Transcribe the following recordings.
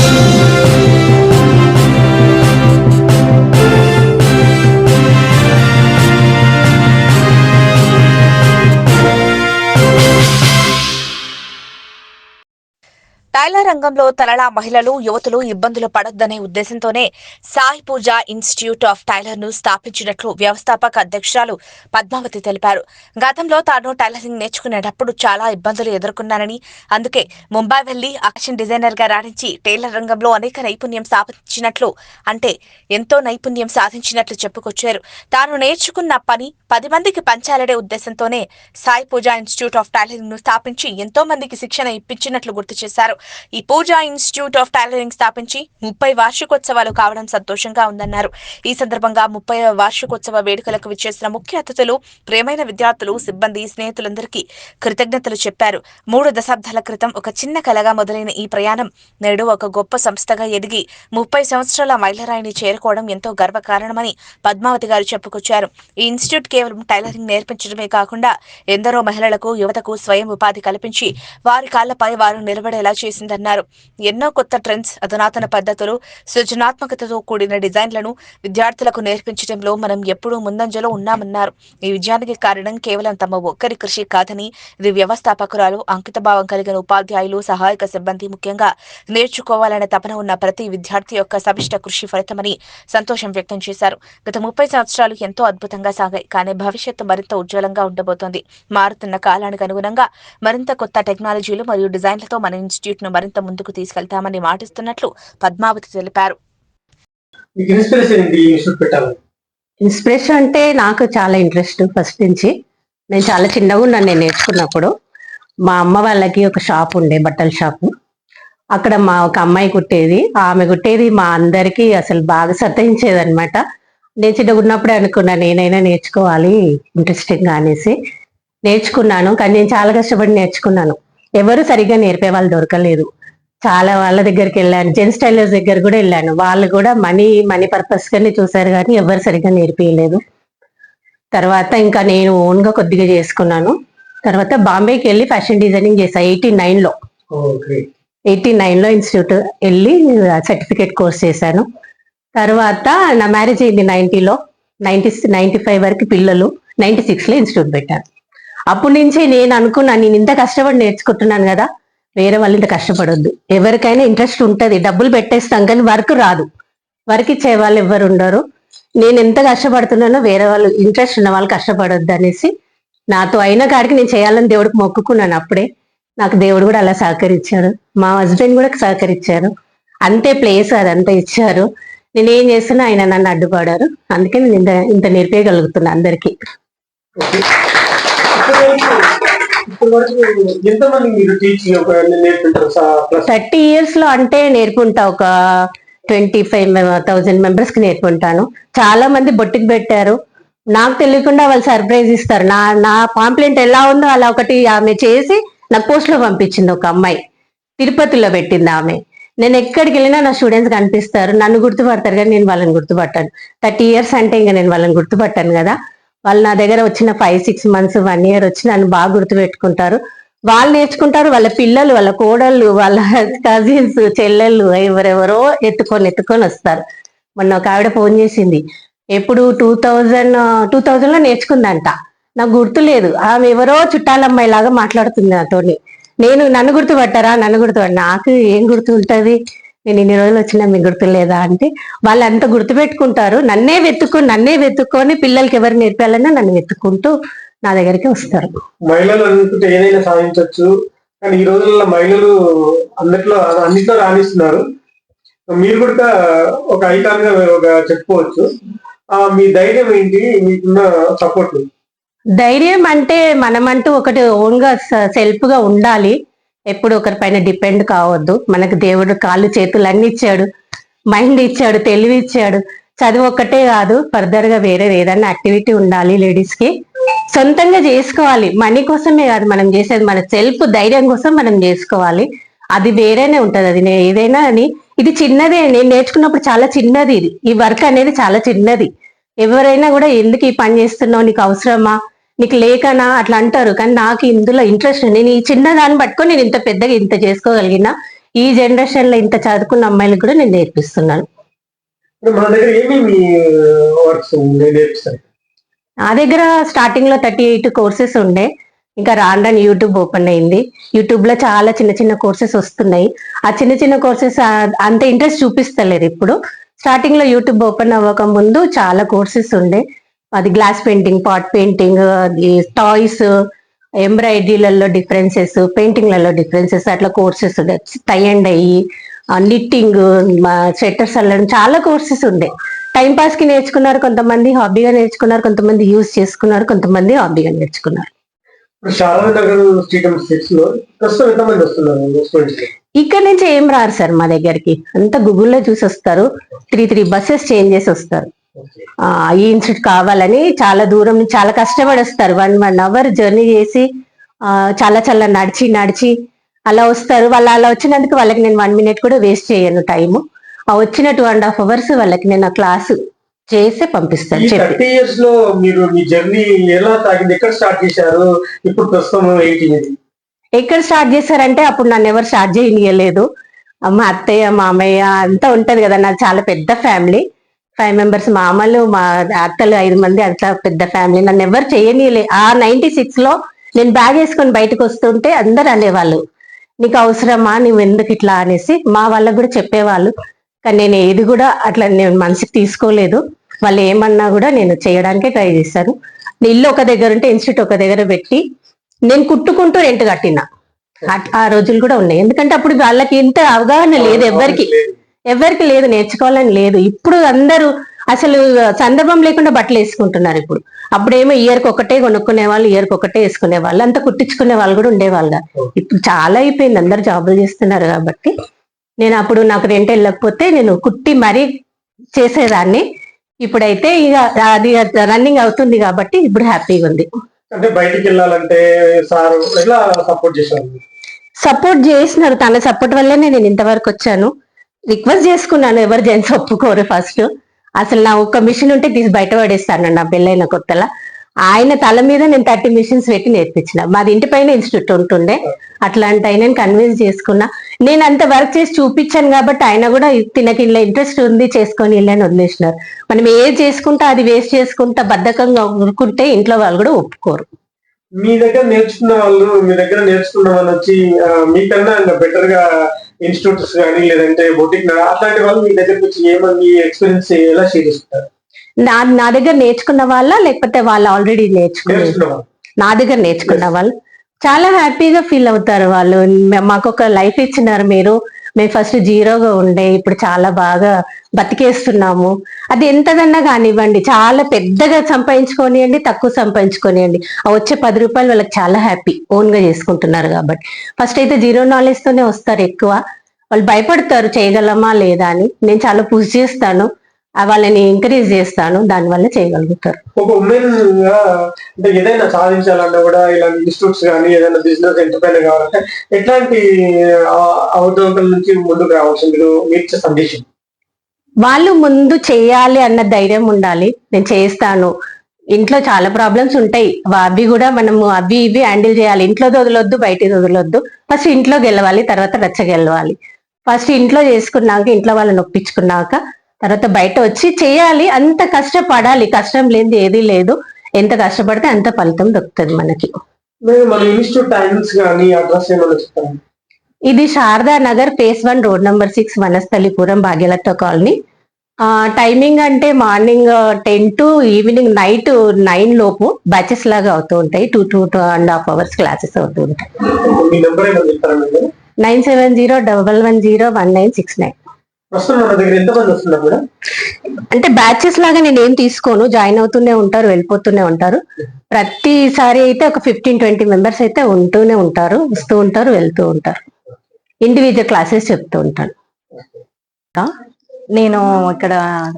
Thank you. Tailor రంగంలో తలలా మహిళలు యువతులు ఇబ్బందులు పడొద్దనే ఉద్దేశంతోనే సాయి పూజ ఇన్స్టిట్యూట్ ఆఫ్ టైలర్ను స్థాపించినట్లు వ్యవస్థాపక అధ్యక్షురాలు పద్మావతి తెలిపారు. గతంలో తాను టైలరింగ్ నేర్చుకునేటప్పుడు చాలా ఇబ్బందులు ఎదుర్కొన్నానని అందుకే ముంబై వెళ్ళి అక్షన్ డిజైనర్గా రాణించి టైలర్ రంగంలో అనేక నైపుణ్యం సాధించినట్లు అంటే ఎంతో నైపుణ్యం సాధించినట్లు చెప్పుకొచ్చారు. తాను నేర్చుకున్న పని పది మందికి పంచాలనే ఉద్దేశంతోనే సాయి పూజ ఇన్స్టిట్యూట్ ఆఫ్ టైలరింగ్ను స్థాపించి ఎంతో మందికి శిక్షణ ఇప్పించినట్లు గుర్తు చేశారు. ఈ పూజ ఇన్స్టిట్యూట్ ఆఫ్ టైలరింగ్ స్థాపించి ముప్పై వార్షికోత్సవాలు కావడం సంతోషంగా ఉందన్నారు. ఈ సందర్భంగా ముప్పై వార్షికోత్సవ వేడుకలకు విచ్చేసిన ముఖ్య అతిథులు ప్రేమైన విద్యార్థులు సిబ్బంది స్నేహితులందరికీ కృతజ్ఞతలు చెప్పారు. మూడు దశాబ్దాల క్రితం ఒక చిన్న కలగా మొదలైన ఈ ప్రయాణం నేడు ఒక గొప్ప సంస్థగా ఎదిగి ముప్పై సంవత్సరాల మైలరాయిని చేరుకోవడం ఎంతో గర్వకారణమని పద్మావతి గారు చెప్పుకొచ్చారు. ఈ ఇన్స్టిట్యూట్ కేవలం టైలరింగ్ నేర్పించడమే కాకుండా ఎందరో మహిళలకు యువతకు స్వయం ఉపాధి కల్పించి వారి కాళ్ళపై వారు నిలబడేలా చేసిందన్నారు ఎన్నో కొత్త ట్రెండ్స్ అధునాతన పద్ధతులు సృజనాత్మకతతో కూడిన డిజైన్లను విద్యార్థులకు నేర్పించడంలో మనం ఎప్పుడూ ముందంజలో ఉన్నామన్నారు. ఈ విజయానికి కారణం కేవలం తమ ఒక్కరి కృషి కాదని ఇది వ్యవస్థాపకురాలు అంకితభావం కలిగిన ఉపాధ్యాయులు సహాయక సిబ్బంది ముఖ్యంగా నేర్చుకోవాలనే తపన ఉన్న ప్రతి విద్యార్థి యొక్క సమిష్ట కృషి ఫలితమని సంతోషం వ్యక్తం చేశారు. గత ముప్పై సంవత్సరాలు ఎంతో అద్భుతంగా సాగాయి కానీ భవిష్యత్తు మరింత ఉజ్వలంగా ఉండబోతోంది. మారుతున్న కాలానికి అనుగుణంగా మరింత కొత్త టెక్నాలజీలు మరియు డిజైన్లతో మన ఇన్స్టిట్యూట్ను మరింత ముందుకు తీసుకెళ్తామని మాటిస్తున్నట్లు పద్మావతి తెలిపారు. ఇన్స్పిరేషన్ అంటే నాకు చాలా ఇంట్రెస్ట్ ఫస్ట్ నుంచి. నేను చాలా చిన్నగా ఉన్నాను నేను నేర్చుకున్నప్పుడు. మా అమ్మ వాళ్ళకి ఒక షాప్ ఉండే బట్టల షాపు అక్కడ మా ఒక అమ్మాయి కుట్టేది. ఆమె కుట్టేది మా అందరికీ అసలు బాగా సతాయించేది అనమాట నేను చిన్నగా ఉన్నప్పుడే అనుకున్నా నేనైనా నేర్చుకోవాలి ఇంట్రెస్టింగ్ అనేసి. నేర్చుకున్నాను కానీ నేను చాలా కష్టపడి నేర్చుకున్నాను. ఎవరు సరిగ్గా నేర్పే వాళ్ళు దొరకలేదు. చాలా వాళ్ళ దగ్గరికి వెళ్ళాను. జెంట్స్ టైలర్స్ దగ్గర కూడా వెళ్ళాను. వాళ్ళు కూడా మనీ మనీ పర్పస్ గానే చూసారు కానీ ఎవరు సరిగ్గా నేర్పించలేదు తర్వాత ఇంకా నేను ఓన్గా కొద్దిగా చేసుకున్నాను. తర్వాత బాంబేకి వెళ్ళి ఫ్యాషన్ డిజైనింగ్ చేసా ఎయిటీ నైన్లో ఎయిటీ నైన్లో ఇన్స్టిట్యూట్ వెళ్ళి సర్టిఫికేట్ కోర్స్ చేశాను. తర్వాత నా మ్యారేజ్ అయింది నైన్టీలో. నైన్టీ నైన్టీ ఫైవ్ వరకు పిల్లలు. నైన్టీ సిక్స్లో ఇన్స్టిట్యూట్ పెట్టాను. అప్పటి నుంచి నేను అనుకున్నాను నేను ఇంత కష్టపడి నేర్చుకుంటున్నాను కదా వేరే వాళ్ళు ఇంత కష్టపడొద్దు. ఎవరికైనా ఇంట్రెస్ట్ ఉంటుంది డబ్బులు పెట్టేస్తాం కానీ వర్క్ రాదు. వర్క్ ఇచ్చే వాళ్ళు ఎవరు ఉండరు. నేను ఎంత కష్టపడుతున్నానో వేరే వాళ్ళు ఇంట్రెస్ట్ ఉన్న వాళ్ళు కష్టపడొద్దు అనేసి నాతో అయిన కాడికి నేను చేయాలని దేవుడికి మొక్కుకున్నాను అప్పుడే. నాకు దేవుడు కూడా అలా సహకరించాడు. మా హస్బెండ్ కూడా సహకరించారు. అంతే ప్లేస్ అదంతా ఇచ్చారు. నేను ఏం చేస్తున్నా ఆయన నన్ను అడ్డుపడారు. అందుకే నేను ఇంత ఇంత నేర్పేయగలుగుతున్నా అందరికీ. ఎంతమంది మీరు టీచింగ్ థర్టీ ఇయర్స్లో అంటే నేర్పుంటా ఒక ట్వంటీ ఫైవ్ థౌజండ్ మెంబర్స్కి నేర్పుంటాను. చాలా మంది బొట్టికి పెట్టారు. నాకు తెలియకుండా వాళ్ళు సర్ప్రైజ్ ఇస్తారు. నా నా పాంప్లెంట్ ఎలా ఉందో అలా ఒకటి ఆమె చేసి నాకు పోస్ట్లో పంపించింది ఒక అమ్మాయి. తిరుపతిలో పెట్టింది ఆమె. నేను ఎక్కడికి వెళ్ళినా నా స్టూడెంట్స్ కనిపిస్తారు. నన్ను గుర్తుపడతారు కానీ నేను వాళ్ళని గుర్తుపట్టాను. థర్టీ ఇయర్స్ అంటే ఇంకా నేను వాళ్ళని గుర్తుపట్టాను కదా. వాళ్ళు నా దగ్గర వచ్చిన five six months one year వచ్చి నన్ను బాగా గుర్తుపెట్టుకుంటారు. వాళ్ళు నేర్చుకుంటారు వాళ్ళ పిల్లలు వాళ్ళ కోడళ్ళు వాళ్ళ కజిన్స్ చెల్లెళ్ళు ఎవరెవరో ఎత్తుకొని ఎత్తుకొని వస్తారు. మొన్న ఒక ఆవిడ ఫోన్ చేసింది. ఎప్పుడు టూ థౌజండ్ టూ థౌజండ్లో నేర్చుకుందంట. నాకు గుర్తు లేదు. ఆమె ఎవరో చుట్టాలమ్మాయి లాగా మాట్లాడుతుంది నాతోని నేను నన్ను గుర్తుపట్టారా? నన్ను గుర్తుపట్ట. నాకు ఏం గుర్తు నేను ఇన్ని రోజులు వచ్చినా మీకు గుర్తు లేదా అంటే వాళ్ళు అంత గుర్తు పెట్టుకుంటారు నన్నే వెతుక్కొని నన్నే వెతుక్కొని పిల్లలకి ఎవరు నేర్పాలన్నా నన్ను వెతుక్కుంటూ నా దగ్గరికి వస్తారు. మహిళలు అనుకుంటే ఏదైనా సాధించవచ్చు కానీ ఈ రోజుల్లో మహిళలు అందట్లో అన్నిట్లో రాణిస్తున్నారు. మీరు కూడా ఒక ఐకాన్గా ఒక చెప్పుకోవచ్చు. మీ ధైర్యం ఏంటి? మీకున్న సపోర్ట్ ధైర్యం అంటే మనమంటూ ఒకటి ఓన్గా సెల్ఫ్గా ఉండాలి. ఎప్పుడు ఒకరిపైన డిపెండ్ కావద్దు. మనకు దేవుడు కాళ్ళు చేతులు అన్ని ఇచ్చాడు. మైండ్ ఇచ్చాడు తెలివి ఇచ్చాడు. చదువు ఒక్కటే కాదు ఫర్దర్గా వేరే ఏదైనా యాక్టివిటీ ఉండాలి లేడీస్కి. సొంతంగా చేసుకోవాలి. మనీ కోసమే కాదు మనం చేసేది. మన సెల్ఫ్ ధైర్యం కోసం మనం చేసుకోవాలి. అది వేరేనే ఉంటది. అది నేను ఏదైనా అని ఇది చిన్నదే నేను నేర్చుకున్నప్పుడు చాలా చిన్నది ఇది. ఈ వర్క్ అనేది చాలా చిన్నది. ఎవరైనా కూడా ఎందుకు ఈ పని చేస్తున్నావు? నీకు అవసరమా? నీకు లేకనా? అట్లా అంటారు. కానీ నాకు ఇందులో ఇంట్రెస్ట్ నేను ఈ చిన్న దాన్ని పట్టుకొని నేను ఇంత పెద్దగా ఇంత చేసుకోగలిగిన ఈ జనరేషన్లో ఇంత చదువుకున్న అమ్మాయిలకు కూడా నేను నేర్పిస్తున్నాను. ఇప్పుడు మన దగ్గర ఏమేమి వర్క్స్ నేర్పిస్తారు నా దగ్గర స్టార్టింగ్లో థర్టీ ఎయిట్ కోర్సెస్ ఉండే. ఇంకా రాను యూట్యూబ్ ఓపెన్ అయింది. యూట్యూబ్లో చాలా చిన్న చిన్న కోర్సెస్ వస్తున్నాయి. ఆ చిన్న చిన్న కోర్సెస్ అంత ఇంట్రెస్ట్ చూపిస్తలేరు ఇప్పుడు. స్టార్టింగ్లో యూట్యూబ్ ఓపెన్ అవ్వక ముందు చాలా కోర్సెస్ ఉండే. అది గ్లాస్ పెయింటింగ్ పాట్ పెయింటింగ్ అది టాయ్స్ ఎంబ్రాయిడరీలలో డిఫరెన్సెస్ పెయింటింగ్లలో డిఫరెన్సెస్ అట్లా కోర్సెస్ ఉండే tie and dye knitting sweaters అల్లడం చాలా కోర్సెస్ ఉండే. టైం పాస్కి నేర్చుకున్నారు కొంతమంది హాబీగా నేర్చుకున్నారు కొంతమంది యూజ్ చేసుకున్నారు కొంతమంది హాబీగా నేర్చుకున్నారు. ఇక్కడ నుంచి ఏం రారు సార్ మా దగ్గరికి? అంతా గూగుల్లో చూసి వస్తారు త్రీ త్రీ బస్సెస్ చేంజ్ చేసి వస్తారు. ఈ ఇన్స్టిట్యూట్ కావాలని చాలా దూరం నుంచి చాలా కష్టపడి వస్తారు వన్ వన్ అవర్ జర్నీ చేసి ఆ, చాలా చాలా నడిచి నడిచి అలా వస్తారు. వాళ్ళు అలా వచ్చినందుకు వాళ్ళకి నేను వన్ మినిట్ కూడా వేస్ట్ చేయను టైము. ఆ వచ్చిన టూ అండ్ హాఫ్ అవర్స్ వాళ్ళకి నేను ఆ క్లాస్ చేసి పంపిస్తాను. థర్టీ ఇయర్స్లో మీరు మీ జర్నీ ఎలా సాగింది ఎక్కడ స్టార్ట్ చేశారు? ఇప్పుడు ప్రస్తుతం ఏంటి ఎక్కడ స్టార్ట్ చేశారంటే అప్పుడు నన్ను ఎవరు స్టార్ట్ చేయనియలేదు. మా అత్తయ్య మామయ్య అంతా ఉంటది కదా నాది చాలా పెద్ద ఫ్యామిలీ. ఫైవ్ మెంబర్స్ మామలు మా అత్తలు ఐదు మంది అంతా పెద్ద ఫ్యామిలీ నన్ను ఎవరు చేయనీయలే. ఆ నైన్టీ సిక్స్లో నేను బ్యాగ్ వేసుకొని బయటకు వస్తుంటే అందరు అనేవాళ్ళు. నీకు అవసరమా? నువ్వు ఎందుకు ఇట్లా? అనేసి మా వాళ్ళకు కూడా చెప్పేవాళ్ళు. కానీ నేను ఏది కూడా అట్లా నేను మనసుకి తీసుకోలేదు. వాళ్ళు ఏమన్నా కూడా నేను చేయడానికే ట్రై చేశాను ఇల్లు ఒక దగ్గర ఉంటే ఇన్స్టిట్యూట్ ఒక దగ్గర పెట్టి నేను కుట్టుకుంటూ రెంట్ కట్టిన. ఆ- ఆ రోజులు కూడా ఉన్నాయి. ఎందుకంటే అప్పుడు వాళ్ళకి ఇంత అవగాహన లేదు ఎవరికి. ఎవరికి లేదు నేర్చుకోవాలని లేదు. ఇప్పుడు అందరూ అసలు సందర్భం లేకుండా బట్టలు వేసుకుంటున్నారు ఇప్పుడు. అప్పుడేమో ఇయర్కి ఒకటే కొనుక్కునే వాళ్ళు ఇయర్కి ఒకటే వేసుకునే వాళ్ళు అంతా కుట్టించుకునే వాళ్ళు కూడా ఉండేవాళ్ళుగా. ఇప్పుడు చాలా అయిపోయింది అందరు జాబులు చేస్తున్నారు కాబట్టి. నేను అప్పుడు నాకు రెంట్ వెళ్ళకపోతే నేను కుట్టి మరీ చేసేదాన్ని. ఇప్పుడైతే ఇక అది రన్నింగ్ అవుతుంది కాబట్టి ఇప్పుడు హ్యాపీగా ఉంది. అంటే బయటికి వెళ్ళాలంటే సార్ సపోర్ట్ చేశారు? సపోర్ట్ చేసినారు తన సపోర్ట్ వల్లనే నేను ఇంతవరకు వచ్చాను. రిక్వెస్ట్ చేసుకున్నాను ఎవరు జెంట్స్ ఒప్పుకోరు ఫస్ట్. అసలు నా ఒక్క మిషన్ ఉంటే తీసి బయట పడేస్తాను నా పెళ్ళైన కొత్తల. ఆయన తల మీద నేను థర్టీ మిషన్స్ పెట్టి నేర్పించిన. మాది ఇంటి పైన ఇన్స్టిట్యూట్ ఉంటుండే. అట్లాంటి ఆయన కన్విన్స్ చేసుకున్నా. నేను అంత వర్క్ చేసి చూపించాను కాబట్టి ఆయన కూడా తినకి ఇలా ఇంట్రెస్ట్ ఉంది చేసుకొని వెళ్ళని వదిలేసినారు. మనం ఏది చేసుకుంటా అది వేస్ట్ చేసుకుంటా బద్ధకంగా ఊరుకుంటే ఇంట్లో వాళ్ళు కూడా ఒప్పుకోరు. మీ దగ్గర నేర్చుకున్న వాళ్ళు మీ దగ్గర నేర్చుకున్న వాళ్ళు వచ్చి మీకన్నా బెటర్గా ఇన్స్టిట్యూట్స్ కానీ లేదంటే బొటిక్ అట్లాంటి వాళ్ళు మీ దగ్గరకు వచ్చి ఏమని ఎక్స్పీరియన్స్ ఎలా షేర్ చేసుకుంటారు నా నా దగ్గర నేర్చుకున్న వాళ్ళ? లేకపోతే వాళ్ళు ఆల్రెడీ నేర్చుకున్న నా దగ్గర నేర్చుకున్న వాళ్ళు. చాలా హ్యాపీగా ఫీల్ అవుతారు వాళ్ళు. మాకు ఒక లైఫ్ ఇచ్చినారు మీరు. మేము ఫస్ట్ జీరోగా ఉండే ఇప్పుడు చాలా బాగా బతికేస్తున్నాము. అది ఎంతదన్నా కానివ్వండి చాలా పెద్దగా సంపాదించుకోనియండి తక్కువ సంపాదించుకోనియండి. ఆ వచ్చే పది రూపాయలు వాళ్ళకి చాలా హ్యాపీ ఓన్గా చేసుకుంటున్నారు కాబట్టి. ఫస్ట్ అయితే జీరో నాలెడ్జ్ తోనే వస్తారు ఎక్కువ. వాళ్ళు భయపడతారు చేయగలమా లేదా అని. నేను చాలా పూజ చేస్తాను. వాళ్ళని ఎంకరేజ్ చేస్తాను దానివల్ల చేయగలుగుతారు. ఒక ఉమెన్గా అంటే ఏదైనా సాధించాలన్నా కూడా ఇలాంటి ఇన్స్టిట్యూట్స్ కానీ ఏదైనా బిజినెస్ ఎంటర్ప్రైనర్ కావాలంటే ఎట్లాంటి అవతవకల నుంచి ముందుకు రావాల్సింది? మీరు మీరు ఇచ్చే సందేశం. వాళ్ళు ముందు చేయాలి అన్న ధైర్యం ఉండాలి. నేను చేస్తాను. ఇంట్లో చాలా ప్రాబ్లమ్స్ ఉంటాయి. అవి కూడా మనము అవి ఇవి హ్యాండిల్ చేయాలి. ఇంట్లో వదలొద్దు బయట వదలొద్దు. ఫస్ట్ ఇంట్లో గెలవాలి తర్వాత రచ్చ గెలవాలి. ఫస్ట్ ఇంట్లో చేసుకున్నాక ఇంట్లో వాళ్ళని ఒప్పించుకున్నాక తర్వాత బయట వచ్చి చేయాలి అంత కష్టపడాలి. కష్టం లేనిది ఏది లేదు. ఎంత కష్టపడితే అంత ఫలితం దొరుకుతుంది మనకి. ఇది Sharada Nagar phase one road number six Vanasthalipuram Bhagyalatha colony. Timing అంటే morning ten to evening night nine లోపు బ్యాచెస్ లాగా అవుతూ ఉంటాయి. Two two two and half hours classes అవుతూ ఉంటాయి. Nine seven zero double one zero one nine six nine. ప్రస్తుతం మన దగ్గర. ఎంతమంది వస్తున్నారు మేడం? అంటే బ్యాచెస్ లాగా నేను ఏం తీసుకోను. జాయిన్ అవుతూనే ఉంటారు వెళ్ళిపోతూనే ఉంటారు. ప్రతిసారి అయితే ఒక ఫిఫ్టీన్ ట్వంటీ మెంబర్స్ అయితే ఉంటూనే ఉంటారు వస్తూ ఉంటారు వెళ్తూ ఉంటారు. ఇండివిజువల్ క్లాసెస్ చెప్తూ ఉంటాను. నేను ఇక్కడ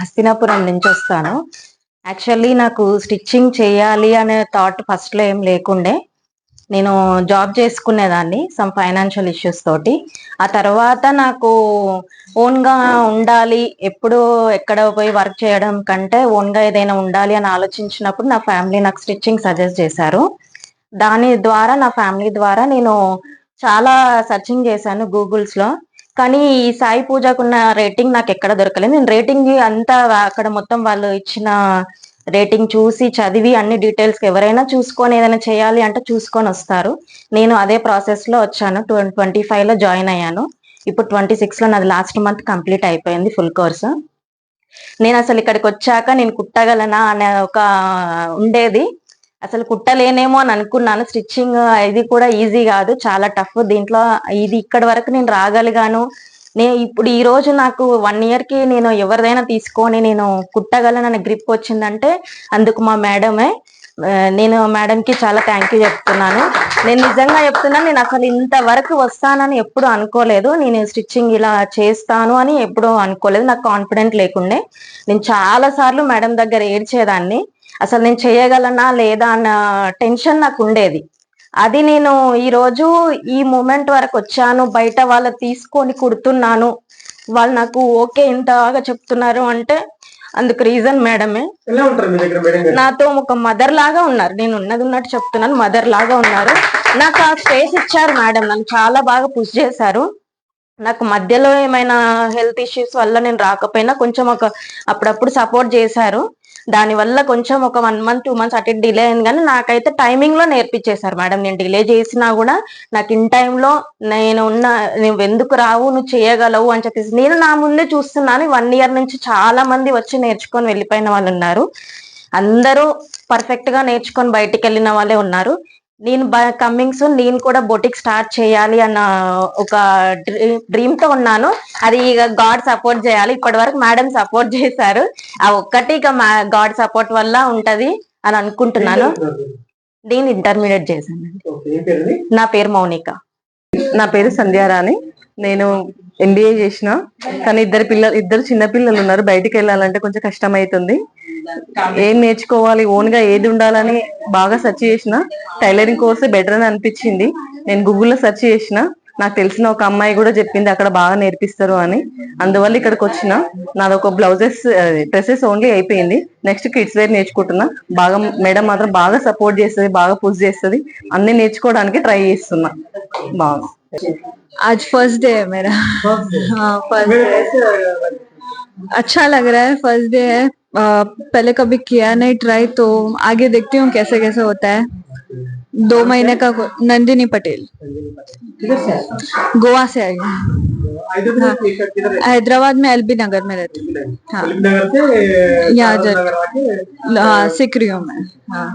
హస్తినాపురం నుంచి వస్తాను. యాక్చువల్లీ నాకు స్టిచ్చింగ్ చేయాలి అనే థాట్ ఫస్ట్లో ఏం లేకుండే. నేను జాబ్ చేసుకునేదాన్ని సమ్ ఫైనాన్షియల్ ఇష్యూస్ తోటి. ఆ తర్వాత నాకు ఓన్గా ఉండాలి ఎప్పుడు ఎక్కడ పోయి వర్క్ చేయడం కంటే ఓన్గా ఏదైనా ఉండాలి అని ఆలోచించినప్పుడు నా ఫ్యామిలీ నాకు స్టిచ్చింగ్ సజెస్ట్ చేశారు. దాని ద్వారా నా ఫ్యామిలీ ద్వారా నేను చాలా సర్చింగ్ చేశాను గూగుల్స్లో కానీ ఈ సాయి పూజకున్న రేటింగ్ నాకు ఎక్కడ దొరకలేదు. నేను రేటింగ్ అంతా అక్కడ మొత్తం వాళ్ళు ఇచ్చిన రేటింగ్ చూసి చదివి అన్ని డీటెయిల్స్ ఎవరైనా చూసుకొని ఏదైనా చేయాలి అంటే చూసుకొని వస్తారు. నేను అదే ప్రాసెస్లో వచ్చాను. ట్వంటీ ఫైవ్లో జాయిన్ అయ్యాను. ఇప్పుడు ట్వంటీ సిక్స్లో నాది లాస్ట్ మంత్ కంప్లీట్ అయిపోయింది ఫుల్ కోర్సు నేను అసలు ఇక్కడికి వచ్చాక నేను కుట్టగలనా అనే ఒక ఉండేది. అసలు కుట్టలేనేమో అని అనుకున్నాను. స్టిచ్చింగ్ ఇది కూడా ఈజీ కాదు. చాలా టఫ్ దీంట్లో ఇది ఇక్కడ వరకు నేను రాగలిగాను. నేను ఇప్పుడు ఈ రోజు నాకు వన్ ఇయర్కి నేను ఎవరిదైనా తీసుకొని నేను కుట్టగలనని గ్రిప్ వచ్చిందంటే అందుకు మా మేడమే. నేను మేడం కి చాలా థ్యాంక్ యూ చెప్తున్నాను. నేను నిజంగా చెప్తున్నాను నేను అసలు ఇంతవరకు వస్తానని ఎప్పుడు అనుకోలేదు. నేను స్టిచ్చింగ్ ఇలా చేస్తాను అని ఎప్పుడు అనుకోలేదు. నాకు కాన్ఫిడెంట్ లేకుండే. నేను చాలా సార్లు మేడం దగ్గర ఏడ్చేదాన్ని. అసలు నేను చేయగలనా లేదా అన్న టెన్షన్ నాకు ఉండేది. అది నేను ఈ రోజు ఈ మూమెంట్ వరకు వచ్చాను. బయట వాళ్ళ తీసుకొని కుడుతున్నాను. వాళ్ళు నాకు ఓకే ఇంత బాగా చెప్తున్నారు అంటే అందుకు రీజన్ మేడమే. నాతో ఒక మదర్ లాగా ఉన్నారు. నేను ఉన్నది ఉన్నట్టు చెప్తున్నాను. మదర్ లాగా ఉన్నారు. నాకు ఆ స్పేస్ ఇచ్చారు మేడం. నన్ను చాలా బాగా పుష్ చేశారు. నాకు మధ్యలో ఏమైనా హెల్త్ ఇష్యూస్ వల్ల నేను రాకపోయినా కొంచెం ఒక అప్పుడప్పుడు సపోర్ట్ చేశారు. దాని వల్ల కొంచెం ఒక వన్ మంత్ టూ మంత్స్ అటు డిలే అయింది. కానీ నాకైతే టైమింగ్లో నేర్పించేశారు మేడం. నేను డిలే చేసినా కూడా నాకు ఇన్ టైంలో నేను ఉన్న నువ్వు ఎందుకు రావు? నువ్వు చేయగలవు? అని చెప్పేసి నేను నా ముందే చూస్తున్నాను. వన్ ఇయర్ నుంచి చాలా మంది వచ్చి నేర్చుకొని వెళ్ళిపోయిన వాళ్ళు ఉన్నారు. అందరూ పర్ఫెక్ట్గా నేర్చుకొని బయటికి వెళ్ళిన వాళ్ళే ఉన్నారు. నేను కమ్మింగ్ సూన్ నేను కూడా బొటిక్ స్టార్ట్ చేయాలి అన్న ఒక డ్రీమ్తో ఉన్నాను. అది ఇక గాడ్ సపోర్ట్ చేయాలి. ఇప్పటి వరకు మేడం సపోర్ట్ చేశారు. ఆ ఒక్కటి ఇక గాడ్ సపోర్ట్ వల్ల ఉంటది అని అనుకుంటున్నాను. నేను ఇంటర్మీడియట్ చేశాను? నా పేరు మౌనిక. నా పేరు సంధ్యారాణి. నేను ఎంబీఏ చేసిన. కానీ ఇద్దరు పిల్లలు ఇద్దరు చిన్న పిల్లలు ఉన్నారు. బయటికి వెళ్ళాలంటే కొంచెం కష్టం అవుతుంది ఏం నేర్చుకోవాలి? ఓన్గా ఏది ఉండాలని బాగా సెర్చ్ చేసిన. టైలరింగ్ కోర్స్ బెటర్ అని అనిపించింది. నేను గూగుల్లో సెర్చ్ చేసిన. నాకు తెలిసిన ఒక అమ్మాయి కూడా చెప్పింది అక్కడ బాగా నేర్పిస్తారు అని. అందువల్ల ఇక్కడికి వచ్చిన. నాది ఒక బ్లౌజెస్ డ్రెస్సెస్ ఓన్లీ అయిపోయింది. నెక్స్ట్ కిడ్స్ వేర్ నేర్చుకుంటున్నా. బాగా మేడం మాత్రం బాగా సపోర్ట్ చేస్తుంది బాగా పుష్ చేస్తుంది. అన్ని నేర్చుకోవడానికి ట్రై చేస్తున్నా. బాగా आज फ़र्स्ट डे है मेरा। हाँ फ़र्स्ट डे अच्छा लग रहा है फ़र्स्ट डे है। अ, पहले कभी किया नहीं ट्राई तो आगे देखती हूँ कैसे कैसे होता है। दो महीने का नंदिनी पटेल? गोवा से आई हूँ। है? हैदराबाद में एलबी नगर में रहती हूँ। हाँ। फ़िल्म नगर से यहाँ आके? हाँ, हूँ मैं। हाँ।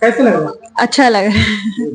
कैसे लग रहा अच्छा लग रहा है।